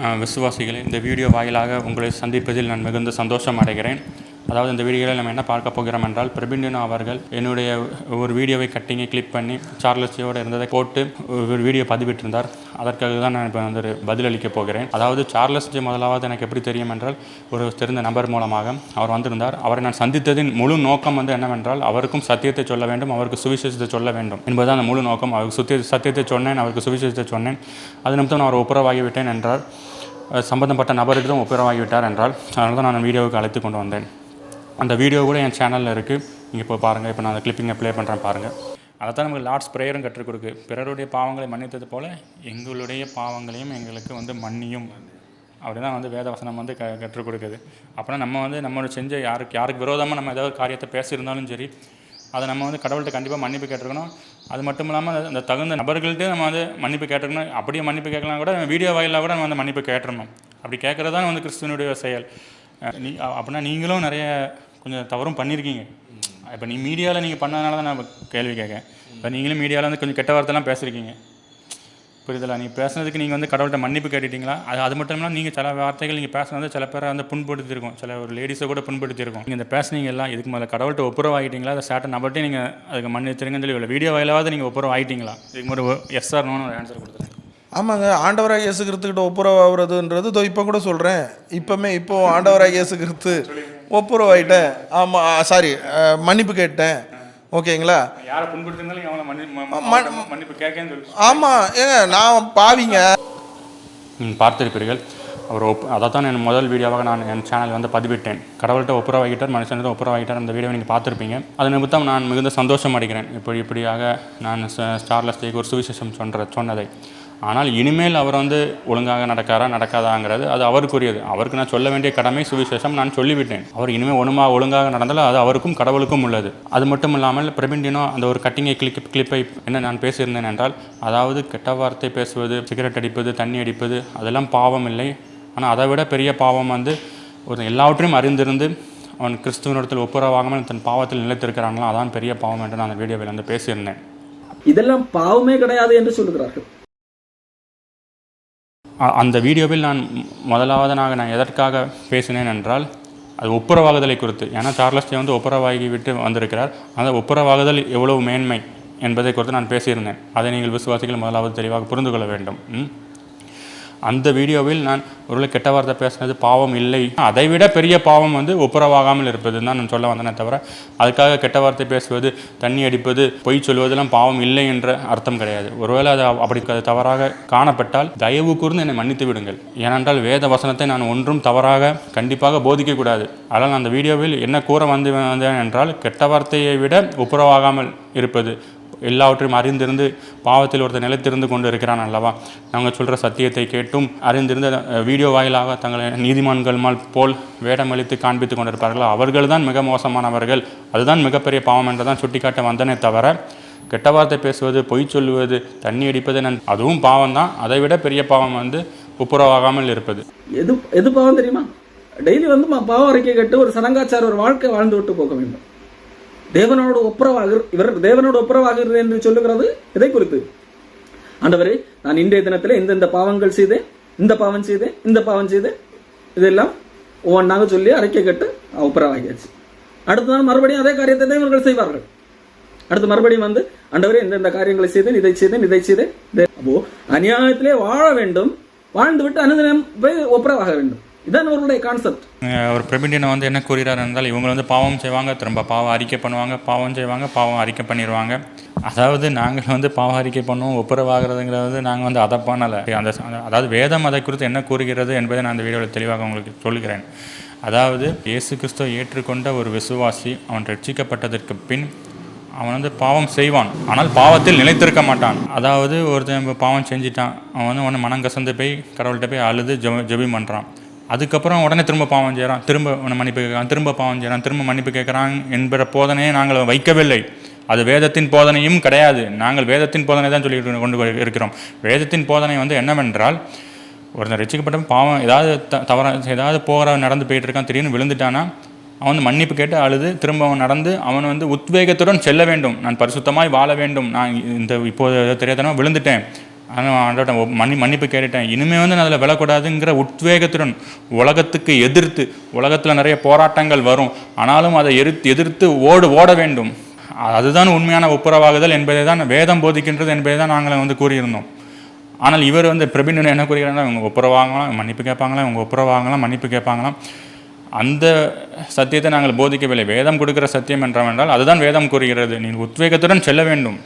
விசுவாசிகளை விசுவாசிகளே இந்த வீடியோ வாயிலாக உங்களை சந்திப்பதில் நான் மிகுந்த சந்தோஷம் அடைகிறேன். அதாவது இந்த வீடியோவில் நம்ம என்ன பார்க்க போகிறோம் என்றால் பிரபிண்டினோ அவர்கள் என்னுடைய ஒரு வீடியோவை கட்டிங்கை கிளிக் பண்ணி சார்லஸியோடு இருந்ததை போட்டு ஒரு வீடியோ பதிவிட்டிருந்தார். அதற்காக தான் நான் இப்போ வந்து ஒரு பதிலளிக்க போகிறேன். அதாவது சார்லஸ் ஜி முதலாவது எனக்கு எப்படி தெரியும் என்றால் ஒரு தெரிந்த நபர் மூலமாக அவர் வந்திருந்தார். அவரை நான் சந்தித்ததின் முழு நோக்கம் வந்து என்னவென்றால் அவருக்கும் சத்தியத்தை சொல்ல வேண்டும் அவருக்கு சுவிசேஷத்தை சொல்ல வேண்டும். என்பதுதான் அந்த முழு நோக்கம். அவருக்கு சுத்திய சத்தியத்தை சொன்னேன் அவருக்கு சுவிசேஷத்தை சொன்னேன். அது நிமித்தம் நான் அவர் ஒப்புரவாகிவிட்டேன் என்றார். சம்பந்தப்பட்ட நபரிடம் ஒப்புரவாகிவிட்டார் என்றால் அதனால தான் நான் வீடியோவுக்கு அழைத்து கொண்டு வந்தேன். அந்த வீடியோ கூட என் சேனலில் இருக்குது நீங்கள் இப்போ பாருங்கள் இப்போ நான் அந்த கிளிப்பிங்கை ப்ளே பண்ணுறேன் பாருங்கள் அதை தான் நமக்கு லார்ட்ஸ் ப்ரேயரும் கற்றுக் கொடுக்கு. பிறருடைய பாவங்களை மன்னித்தது போல் எங்களுடைய பாவங்களையும் எங்களுக்கு வந்து மன்னியும். அப்படி தான் வந்து வேத வசனம் வந்து க கற்றுக் கொடுக்குது. அப்புறம் நம்ம வந்து நம்மளோட செஞ்ச யாருக்கு யாருக்கு விரோதமாக நம்ம ஏதாவது காரியத்தை பேசியிருந்தாலும் சரி அதை நம்ம வந்து கடவுள்கிட்ட கண்டிப்பாக மன்னிப்பு கேட்டிருக்கணும். அது மட்டும் இல்லாமல் அந்த- தகுந்த நபர்கள்ட்டே நம்ம வந்து மன்னிப்பு கேட்டிருக்கணும். அப்படியே மன்னிப்பு கேட்கலாம் கூட வீடியோ வாயிலாக கூட நம்ம வந்து மன்னிப்பு கேட்டுறணும். அப்படி கேட்குறது தான் வந்து கிறிஸ்துவனுடைய செயல். நீ அப்படின்னா நீங்களும் நிறைய கொஞ்சம் தவறும் பண்ணியிருக்கீங்க இப்போ நீ மீடியாவில் நீங்கள் பண்ணதுனால தான் நான் கேள்வி கேட்கேன் இப்போ நீங்களும் மீடியாவில் வந்து கொஞ்சம் கெட்ட வார்த்தைலாம் பேசியிருக்கீங்க புரியுதுல. நீ பேசுனதுக்கு நீங்கள் வந்து கடவுள்கிட்ட மன்னிப்பு கேட்டுட்டீங்களா? அது அது மட்டும் இல்லாமல் நீங்கள் சில வார்த்தைகள் நீங்கள் பேசுனது சில பேரை வந்து புண்படுத்தியிருக்கோம். சில ஒரு லேடிஸை கூட புண்படுத்தியிருக்கோம். நீங்கள் இந்த பேசுனீங்க எல்லாம் இதுக்கு மேலே கடவுள்கிட்ட ஒப்புரவாகிட்டீங்களா அதை சேட்டை நபர்ட்டையும் நீங்கள் அதுக்கு மன்னிச்சிருங்கன்னு சொல்லி இல்லை வீடியோ வாயிலாவது நீங்கள் ஒப்புரவாகிட்டீங்களா இதுக்கு ஒரு எஸ் ஆர் நோன்னு ஒரு ஆன்சர் கொடுத்துருங்க ஆமாங்க. ஆண்டவராக இயேசு கிறிஸ்துக்கிட்ட ஒப்புரவாகிறதுன்றது இதோ இப்போ கூட சொல்கிறேன் இப்போமே இப்போ ஆண்டவராக இயேசு கிறிஸ்து ஒப்புரவாயிட்டேன். ஆமாம் சாரி மன்னிப்பு கேட்டேன். ஓகேங்களா? யாரை புண்படுத்திருந்தாலும் அவங்கள மன்னி ம- ம- மன்னிப்பு கேட்கன்னு சொல்லி ஆமாம் ஏங்க நான் பாவிங்க. பார்த்திருப்பீர்கள். அவர் ஒப் அதை தான் நான் முதல் வீடியோவாக நான் என் சேனல் வந்து பதிவிட்டேன். கடவுள்கிட்ட ஒப்புரவாகிட்டார் மனுஷன்கிட்ட ஒப்புரவாகிட்டார் அந்த வீடியோவை நீங்கள் பார்த்துருப்பீங்க. அது நிமித்தம் நான் மிகுந்த சந்தோஷம் அடைகிறேன். இப்படி இப்படியாக நான் ஸ்டார்லஸ் ஒரு சுவிசேஷம் சொன்ற சொன்னதை. ஆனால் இனிமேல் அவர் வந்து ஒழுங்காக நடக்காரா நடக்காதாங்கிறது அது அவருக்குரியது. அவருக்கு நான் சொல்ல வேண்டிய கடமை சுவிசேஷம் நான் சொல்லிவிட்டேன். அவர் இனிமேல் ஒன்றுமா ஒழுங்காக நடந்தால் அது அவருக்கும் கடவுளுக்கும் உள்ளது. அது மட்டும் இல்லாமல் பிரபிண்டினோ அந்த ஒரு கட்டிங்கை கிளிப் கிளிப்பை என்ன நான் பேசியிருந்தேன் என்றால் அதாவது கெட்ட வார்த்தை பேசுவது சிகரெட் அடிப்பது தண்ணி அடிப்பது அதெல்லாம் பாவம் இல்லை. ஆனால் அதை விட பெரிய பாவம் வந்து ஒரு எல்லாவற்றையும் அறிந்திருந்து அவன் கிறிஸ்துவனிடத்தில் ஒப்புரவாகாமல் தன் பாவத்தில் நிலைத்திருக்கிறாங்களோ அதான் பெரிய பாவம் என்று நான் அந்த வீடியோவில் வந்து பேசியிருந்தேன். இதெல்லாம் பாவமே கிடையாது என்று சொல்லுகிறார்கள். அந்த வீடியோவில் நான் முதலாவதனாக முதலாவதாக நான் எதற்காக பேசினேன் என்றால் அது ஒப்புரவாகுதலை குறித்து. ஏன்னா சார்லஸ் வந்து ஒப்புரவாகி விட்டு வந்திருக்கிறார். அந்த ஒப்புரவாகுதல் எவ்வளவு மேன்மை என்பதை குறித்து நான் பேசியிருந்தேன். அதை நீங்கள் விசுவாசிகள் முதலாவது தெளிவாக புரிந்து கொள்ள வேண்டும். ம்? அந்த வீடியோவில் நான் ஒருவேளை கெட்ட வார்த்தை பேசினது பாவம் இல்லை. அதை விட பெரிய பாவம் வந்து ஒப்புரவாகாமல் இருப்பது தான் நான் சொல்ல வந்தேனே தவிர அதுக்காக கெட்ட வார்த்தை பேசுவது தண்ணி அடிப்பது பொய் சொல்வதெல்லாம் பாவம் இல்லை என்ற அர்த்தம் கிடையாது. ஒருவேளை அது அப்படி அது தவறாக காணப்பட்டால் தயவு கூர்ந்து என்னை மன்னித்து விடுங்கள். ஏனென்றால் வேத வசனத்தை நான் ஒன்றும் தவறாக கண்டிப்பாக போதிக்கக்கூடாது. அதனால் அந்த வீடியோவில் என்ன கூற வந்து வந்தேன் என்றால் கெட்ட வார்த்தையை விட ஒப்புரவாகாமல் இருப்பது எல்லாவற்றையும் அறிந்திருந்து பாவத்தில் ஒருத்தர் நிலைத்திருந்து கொண்டு இருக்கிறான் அல்லவா? நாங்கள் சொல்கிற சத்தியத்தை கேட்டும் அறிந்திருந்த வீடியோ வாயிலாக தங்களை நீதிமான்கள் மேல் போல் வேடமளித்து காண்பித்து கொண்டிருப்பார்களோ அவர்கள் தான் மிக மோசமானவர்கள். அதுதான் மிகப்பெரிய பாவம் என்று தான் சுட்டிக்காட்ட வந்தனே தவிர கெட்ட வார்த்தை பேசுவது பொய் சொல்லுவது தண்ணி அடிப்பது நான் அதுவும் பாவம் தான் அதை விட பெரிய பாவம் வந்து ஒப்புரவாகாமல் இருப்பது. எது எது பாவம் தெரியுமா? டெய்லி வந்து பாவம் அறிக்கை கட்டு ஒரு சடங்காச்சார ஒரு வாழ்க்கை வாழ்ந்து விட்டு போக வேண்டும். தேவனோடு ஒப்புரவாக இவர் தேவனோடு ஒப்புரவாகிறது என்று சொல்லுகிறது இதை குறித்து? ஆண்டவரே நான் இன்றைய தினத்தில் இந்தந்த பாவங்கள் செய்தேன் இந்த பாவம் செய்தேன் இந்த பாவம் செய்தேன் இதெல்லாம் ஒவ்வொன்றாக சொல்லி அறிக்கை கட்டு ஒப்புரவாகியாச்சு. அடுத்த நாள் மறுபடியும் அதே காரியத்தை தான் இவர்கள் செய்வார்கள். அடுத்து மறுபடியும் வந்து ஆண்டவரே இந்த காரியங்களை செய்தேன் இதை செய்தேன் இதை செய்தேன். அப்போ அநியாயத்திலே வாழ வேண்டும் வாழ்ந்து விட்டு அனுதினம் போய் ஒப்புரவாக வேண்டும். இதான் அவருடைய கான்செப்ட் அவர் ஒரு பிரபிண்டியனை வந்து என்ன கூறுகிறார் என்றால் இவங்க வந்து பாவம் செய்வாங்க திரும்ப பாவம் அறிக்கை பண்ணுவாங்க பாவம் செய்வாங்க பாவம் அறிக்கை பண்ணிடுவாங்க அதாவது நாங்கள் வந்து பாவம் அறிக்கை பண்ணுவோம் ஒப்புரவாகிறதுங்கிறது வந்து நாங்கள் வந்து அதை பண்ணலை. அந்த அதாவது வேதம் அதை குறித்து என்ன கூறுகிறது என்பதை நான் அந்த வீடியோவில் தெளிவாக உங்களுக்கு சொல்லுகிறேன். அதாவது இயேசு கிறிஸ்துவை ஏற்றுக்கொண்ட ஒரு விசுவாசி அவன் ரட்சிக்கப்பட்டதற்கு பின் அவன் வந்து பாவம் செய்வான். ஆனால் பாவத்தில் நிலைத்திருக்க மாட்டான். அதாவது ஒருத்தன் இப்போ பாவம் செஞ்சிட்டான் அவன் வந்து உன்னை மனம் கசந்து போய் கடவுள்கிட்ட போய் அழுது ஜெப பண்ணுறான் அதுக்கப்புறம் உடனே திரும்ப பாவம் செய்கிறான் திரும்ப மன்னிப்பு கேட்குறான். திரும்ப பாவம் செய்கிறான் திரும்ப மன்னிப்பு கேட்குறான் என்கிற போதனையை நாங்கள் வைக்கவில்லை. அது வேதத்தின் போதனையும் கிடையாது. நாங்கள் வேதத்தின் போதனை தான் சொல்லி கொண்டு இருக்கிறோம். வேதத்தின் போதனை வந்து என்னவென்றால் ஒருத்தன் ரசிக்கப்பட்ட பாவம் ஏதாவது த தவற ஏதாவது போகிற நடந்து போயிட்டு இருக்கான் திடீர்னு விழுந்துட்டானா அவன் வந்து மன்னிப்பு கேட்டு அழுது திரும்ப அவன் நடந்து அவன் வந்து உத்வேகத்துடன் செல்ல வேண்டும். நான் பரிசுத்தமாய் வாழ வேண்டும். நான் இந்த இப்போது தெரியாதனா விழுந்துட்டேன். ஆனால் ஆண்டோட மன்னி மன்னிப்பு கேட்டுட்டேன். இனிமேல் வந்து நான் அதில் விழக்கூடாதுங்கிற உத்வேகத்துடன் உலகத்துக்கு எதிர்த்து உலகத்தில் நிறைய போராட்டங்கள் வரும். ஆனாலும் அதை எதிர்த்து எதிர்த்து ஓடு ஓட வேண்டும். அதுதான் உண்மையான ஒப்புரவாகுதல் என்பதை தான் வேதம் போதிக்கின்றது என்பதை தான் நாங்கள் வந்து கூறியிருந்தோம். ஆனால் இவர் வந்து பிரபின் என்ன கூறுகிறாங்கன்னா இவங்க ஒப்புரவாங்களாம் மன்னிப்பு கேட்பாங்களாம் இவங்க ஒப்புரவாங்களாம் மன்னிப்பு கேட்பாங்களாம். அந்த சத்தியத்தை நாங்கள் போதிக்கவில்லை. வேதம் கொடுக்கிற சத்தியம் என்றவென்றால் அதுதான் வேதம் கூறுகிறது. நீங்கள் உத்வேகத்துடன் செல்ல வேண்டும்.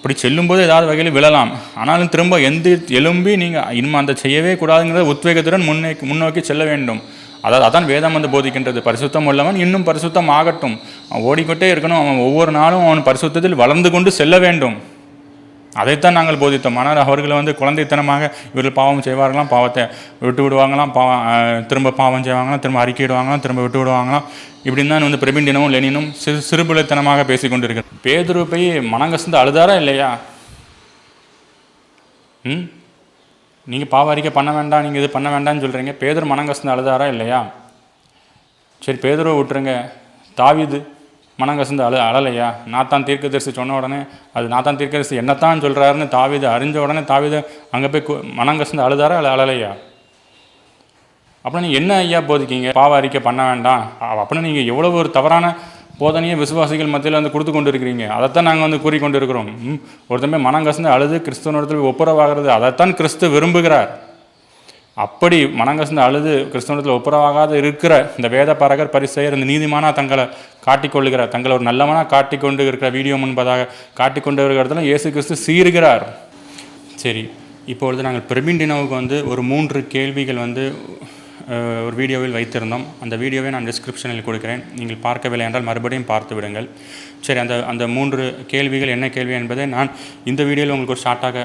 அப்படி செல்லும்போது ஏதாவது வகையில் விழலாம். ஆனாலும் திரும்ப எந்த எழும்பி நீங்கள் இனிமே அந்த செய்யவே கூடாதுங்கிற உத்வேகத்துடன் முன்னே முன்னோக்கி செல்ல வேண்டும். அதாவது அதான் வேதம் வந்து போதிக்கின்றது. பரிசுத்தம் உள்ளவன் இன்னும் பரிசுத்தம் ஆகட்டும் ஓடிக்கொட்டே ஓடிக்கொண்டே இருக்கணும். அவன் ஒவ்வொரு நாளும் அவன் பரிசுத்தத்தில் வளர்ந்து கொண்டு செல்ல வேண்டும். அதைத்தான் நாங்கள் போதித்தோம். ஆனால் அவர்கள் வந்து குழந்தைத்தனமாக இவர்கள் பாவம் செய்வார்களாம் பாவத்தை விட்டு விடுவாங்களாம் பாவம் திரும்ப பாவம் செய்வாங்களாம் திரும்ப அறிக்கையிடுவாங்களாம் திரும்ப விட்டு விடுவாங்களாம். இப்படின்னு தான் வந்து பிரபிண்டினமும் லெனினும் சிறு சிறுபுலத்தனமாக பேசி பேதுரு போய் மனங்கசந்து அழுதாரா இல்லையா? ம்? நீங்கள் பாவ அறிக்கை பண்ண வேண்டாம் நீங்கள் இது பண்ண வேண்டாம்னு சொல்கிறீங்க பேதர் மனங்கசந்து அழுதாரா இல்லையா? சரி பேதுருவை விட்டுருங்க. தாவிது மனங்கசந்து அழு அழலையா? நாத்தான் தீர்க்கதரிசி சொன்ன உடனே அது நாத்தான் தீர்க்கதரிசி என்னத்தான் சொல்கிறாருன்னு தாவித அறிஞ்ச உடனே தாவிதை அங்கே போய் மனம் மனங்கசந்து அழுதாரா அல்ல அழலையா? அப்படின்னு என்ன ஐயா போதிக்கீங்க? பாவ அறிக்கை பண்ண வேண்டாம். அப்படின்னு நீங்கள் எவ்வளோ ஒரு தவறான போதனையை விசுவாசிகள் மத்தியில் வந்து கொடுத்து கொண்டு இருக்கிறீங்க அதைத்தான் நாங்கள் வந்து கூறிக்கொண்டு இருக்கிறோம் ம், ஒருத்தமே மனங்கசந்து அழுது கிறிஸ்துவனிடத்தில் ஒப்புரவாகிறது அதைத்தான் கிறிஸ்து விரும்புகிறார். அப்படி மனங்கசந்து அழுது கிறிஸ்தவத்தில் ஒப்புரவாகாத இருக்கிற இந்த வேத பரகர் பரிசெயர் இந்த நீதிமானா தங்களை காட்டிக்கொள்ளுகிறார். தங்களை ஒரு நல்லவனாக காட்டிக்கொண்டு இருக்கிற வீடியோ முன்பதாக காட்டிக்கொண்டு இருக்கிற இடத்துல இயேசு கிறிஸ்து சீருகிறார் சரி இப்பொழுது நாங்கள் பிரபிண்டினோவுக்கு வந்து ஒரு மூன்று கேள்விகள் வந்து ஒரு வீடியோவில் வைத்திருந்தோம். அந்த வீடியோவை நான் டிஸ்கிரிப்ஷனில் கொடுக்கிறேன். நீங்கள் பார்க்கவில்லை என்றால் மறுபடியும் பார்த்து விடுங்கள். சரி அந்த அந்த மூன்று கேள்விகள் என்ன கேள்வி என்பதை நான் இந்த வீடியோவில் உங்களுக்கு ஒரு ஷார்ட்டாக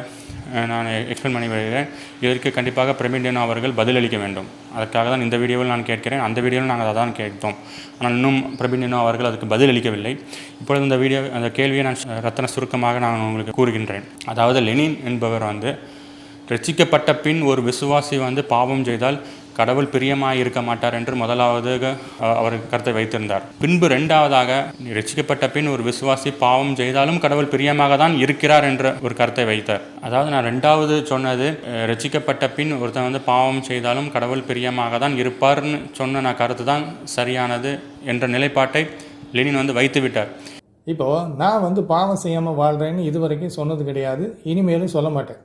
நான் எக்ஸ்பிளைன் பண்ணி வருகிறேன். இதற்கு கண்டிப்பாக பிரமிண்டினோ அவர்கள் பதிலளிக்க வேண்டும். அதற்காக தான் இந்த வீடியோவில் நான் கேட்கிறேன். அந்த வீடியோவில் நாங்கள் அதை தான் கேட்டோம். ஆனால் இன்னும் பிரபிண்டினோ அவர்கள் அதுக்கு பதிலளிக்கவில்லை. இப்பொழுது இந்த வீடியோ அந்த கேள்வியை நான் ரத்தன சுருக்கமாக நான் உங்களுக்கு கூறுகின்றேன். அதாவது லெனின் என்பவர் வந்து ரசிக்கப்பட்ட பின் ஒரு விசுவாசி வந்து பாவம் செய்தால் கடவுள் பிரியமாக இருக்க மாட்டார் என்று முதலாவது அவர் கருத்தை வைத்திருந்தார். பின்பு ரெண்டாவதாக ரசிக்கப்பட்ட பின் ஒரு விசுவாசி பாவம் செய்தாலும் கடவுள் பிரியமாக தான் இருக்கிறார் என்ற ஒரு கருத்தை வைத்தார். அதாவது நான் ரெண்டாவது சொன்னது ரசிக்கப்பட்ட பின் ஒருத்தன் வந்து பாவம் செய்தாலும் கடவுள் பிரியமாக தான் இருப்பார்னு சொன்ன நான் கருத்து தான் சரியானது என்ற நிலைப்பாட்டை லெனின் வந்து வைத்து விட்டார். இப்போது நான் வந்து பாவம் செய்யாமல் வாழ்கிறேன்னு இது வரைக்கும் சொன்னது கிடையாது. இனிமேலும் சொல்ல மாட்டேன்.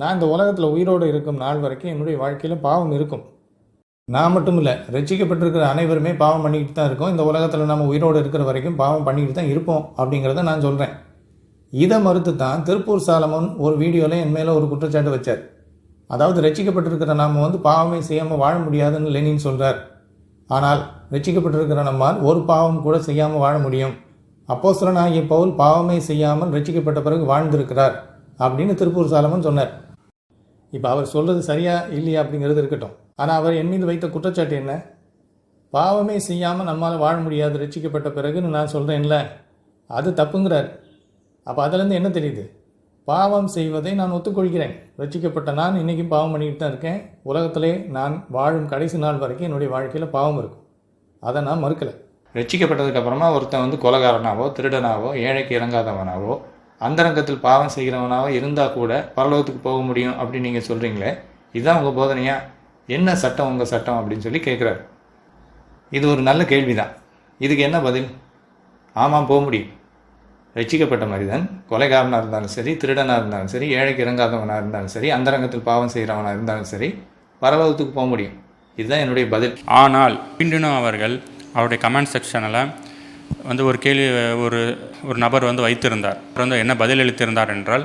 நான் இந்த உலகத்தில் உயிரோடு இருக்கும் நாள் வரைக்கும் என்னுடைய வாழ்க்கையில் பாவம் இருக்கும். நான் மட்டும் இல்லை ரட்சிக்கப்பட்டிருக்கிற அனைவருமே பாவம் பண்ணிக்கிட்டு தான் இருக்கோம். இந்த உலகத்தில் நம்ம உயிரோடு இருக்கிற வரைக்கும் பாவம் பண்ணிக்கிட்டு தான் இருப்போம் அப்படிங்கிறத நான் சொல்கிறேன் இதை மறுத்து தான் திருப்பூர் சாலமன் ஒரு வீடியோவில் என் மேலே ஒரு குற்றச்சாட்டு வச்சார். அதாவது ரசிக்கப்பட்டிருக்கிற நாம் வந்து பாவமே செய்யாமல் வாழ முடியாதுன்னு லெனின் சொல்கிறார் ஆனால் ரட்சிக்கப்பட்டிருக்கிற நம்மால் ஒரு பாவம் கூட செய்யாமல் வாழ முடியும். அப்போஸ்தலனாகிய பவுல் பாவமே செய்யாமல் ரசிக்கப்பட்ட பிறகு வாழ்ந்திருக்கிறார். அப்படின்னு திருப்பூர் சாலமன் சொன்னார். இப்போ அவர் சொல்கிறது சரியா இல்லையா அப்படிங்கிறது இருக்கட்டும். ஆனால் அவர் என் மீது வைத்த குற்றச்சாட்டு என்ன? பாவமே செய்யாமல் நம்மால் வாழ முடியாது ரட்சிக்கப்பட்ட பிறகுன்னு நான் சொல்கிறேன்ல அது தப்புங்கிறார். அப்போ அதுலேருந்து என்ன தெரியுது? பாவம் செய்வதை நான் ஒத்துக்கொள்கிறேன். ரட்சிக்கப்பட்ட நான் இன்றைக்கும் பாவம் பண்ணிக்கிட்டு தான் இருக்கேன். உலகத்திலே நான் வாழும் கடைசி நாள் வரைக்கும் என்னுடைய வாழ்க்கையில் பாவம் இருக்கும். அதை நான் மறுக்கலை. ரட்சிக்கப்பட்டதுக்கப்புறமா ஒருத்தன் வந்து கொலகாரனாவோ திருடனாவோ ஏழைக்கு இறங்காதவனாவோ அந்தரங்கத்தில் பாவம் செய்கிறவனாக இருந்தால் கூட பரலோகத்துக்கு போக முடியும் அப்படின்னு நீங்கள் சொல்கிறீங்களே இதுதான் உங்கள் போதனையா? என்ன சட்டம் உங்கள் சட்டம் அப்படின்னு சொல்லி கேட்குறாரு இது ஒரு நல்ல கேள்வி தான் இதுக்கு என்ன பதில்? ஆமாம் போக முடியும். ரசிக்கப்பட்ட மனிதன் கொலைகாரனாக இருந்தாலும் சரி திருடனாக இருந்தாலும் சரி ஏழைக்கு இறங்காதவனாக இருந்தாலும் சரி அந்தரங்கத்தில் பாவம் செய்கிறவனாக இருந்தாலும் சரி பரலோகத்துக்கு போக முடியும். இதுதான் என்னுடைய பதில். ஆனால் பிண்டினோ அவர்கள் அவருடைய கமெண்ட் செக்ஷனில் வந்து ஒரு கேள்வி ஒரு ஒரு நபர் வந்து வைத்திருந்தார். அவர் வந்து என்ன பதிலளித்திருந்தார் என்றால்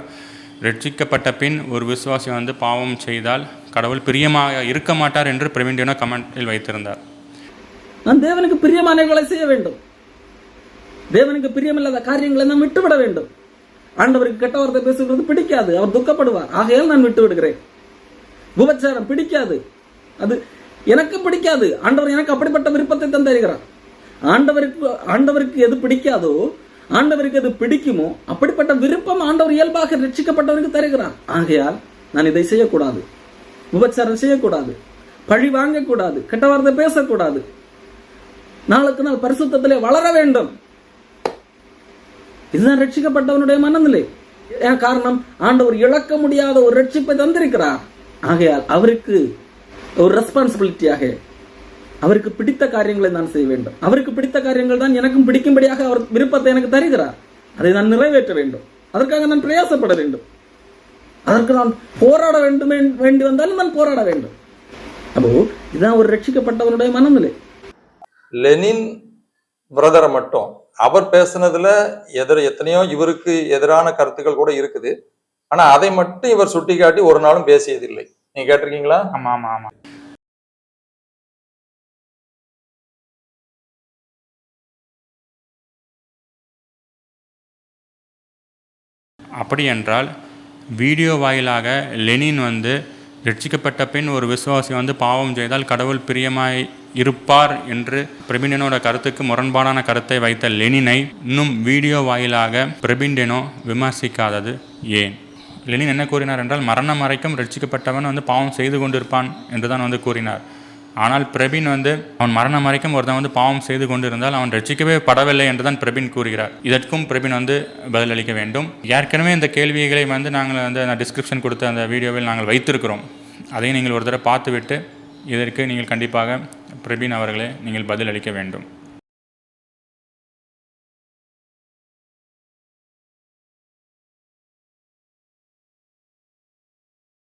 ரட்சிக்கப்பட்ட பின் ஒரு விசுவாசி வந்து பாவம் செய்தால் கடவுள் பிரியமாக இருக்க மாட்டார் என்று பிரவீண்டினோ கமெண்டில் வைத்திருந்தார். நான் தேவனுக்கு பிரியமானவர்களை செய்ய வேண்டும். தேவனுக்கு பிரியமில்லாத காரியங்களை நான் விட்டுவிட வேண்டும். ஆண்டவருக்கு கெட்ட வார்த்தை பேசுகிறது பிடிக்காது. அவர் துக்கப்படுவார். ஆகையால் நான் விட்டு விடுகிறேன் உபச்சாரம் பிடிக்காது. அது எனக்கு பிடிக்காது. ஆண்டவர் எனக்கு அப்படிப்பட்ட விருப்பத்தை தந்திருக்கிறார் ஆண்டவருக்கு ஆண்டவருக்கு எது பிடிக்காதோ ஆண்டவருக்கு எது பிடிக்குமோ அப்படிப்பட்ட விருப்பம் ஆண்டவர் இயல்பாக ரட்சிக்கப்பட்டவருக்கு தருகிறான் ஆகையால் நான் இதை செய்யக்கூடாது. விபச்சாரம் செய்யக்கூடாது. பழி வாங்கக்கூடாது. கெட்ட வார்த்தை பேசக்கூடாது. நாளுக்கு நாள் பரிசுத்தத்திலே வளர வேண்டும். இதுதான் ரட்சிக்கப்பட்டவனுடைய மனநிலை. ஏன் காரணம்? ஆண்டவர் இழக்க முடியாத ஒரு ரட்சிப்பை தந்திருக்கிறார். ஆகையால் அவருக்கு ஒரு ரெஸ்பான்சிபிலிட்டியாக அவருக்கு பிடித்த காரியங்களை நான் செய்ய வேண்டும். அவருக்கு பிடித்த காரியங்கள் தான் எனக்கும் பிடிக்கும்படியாக அவர் விருப்பத்தை எனக்கு தருகிறார். அதை நான் நிறைவேற்ற வேண்டும். அதற்காக நான் பிரயாசப்பட வேண்டும். அதற்கு நான் போராட வேண்டும் என்- வேண்டி வந்தாலும் நான் போராட வேண்டும். அப்போ இதுதான் ஒரு ரட்சிக்கப்பட்டவனுடைய மனநிலை. லெனின் பிரதரை மட்டும். அவர் பேசுனதுல எதிர எத்தனையோ இவருக்கு எதிரான கருத்துக்கள் கூட இருக்குது. ஆனா அதை மட்டும் இவர் சுட்டிக்காட்டி ஒரு நாளும் பேசியதில்லை. நீங்க கேட்டிருக்கீங்களா? ஆமாம் ஆமாம் ஆமாம் அப்படி என்றால் வீடியோ வாயிலாக லெனின் வந்து ரட்சிக்கப்பட்ட பின் ஒரு விசுவாசி வந்து பாவம் செய்தால் கடவுள் பிரியமாய் இருப்பார் என்று பிரபிண்டனோட கருத்துக்கு முரண்பாடான கருத்தை வைத்த லெனினை இன்னும் வீடியோ வாயிலாக பிரபிண்டனோ விமர்சிக்காதது ஏன்? லெனின் என்ன கூறினார் என்றால் மரணம் வரைக்கும் ரட்சிக்கப்பட்டவன் வந்து பாவம் செய்து கொண்டிருப்பான் என்று தான் வந்து கூறினார். ஆனால் பிரபின் வந்து அவன் மரணம் வரைக்கும் ஒருத்தன் வந்து பாவம் செய்து கொண்டிருந்தால் அவன் ரட்சிக்கவே படவில்லை என்று தான் பிரபின் கூறுகிறார். இதற்கும் பிரபின் வந்து பதிலளிக்க வேண்டும். ஏற்கனவே இந்த கேள்விகளை வந்து நாங்கள் வந்து அந்த டிஸ்கிரிப்ஷன் கொடுத்த அந்த வீடியோவில் நாங்கள் வைத்திருக்கிறோம். அதையும் நீங்கள் ஒரு தடவை பார்த்துவிட்டு இதற்கு நீங்கள் கண்டிப்பாக பிரபின் அவர்களே நீங்கள் பதிலளிக்க வேண்டும்.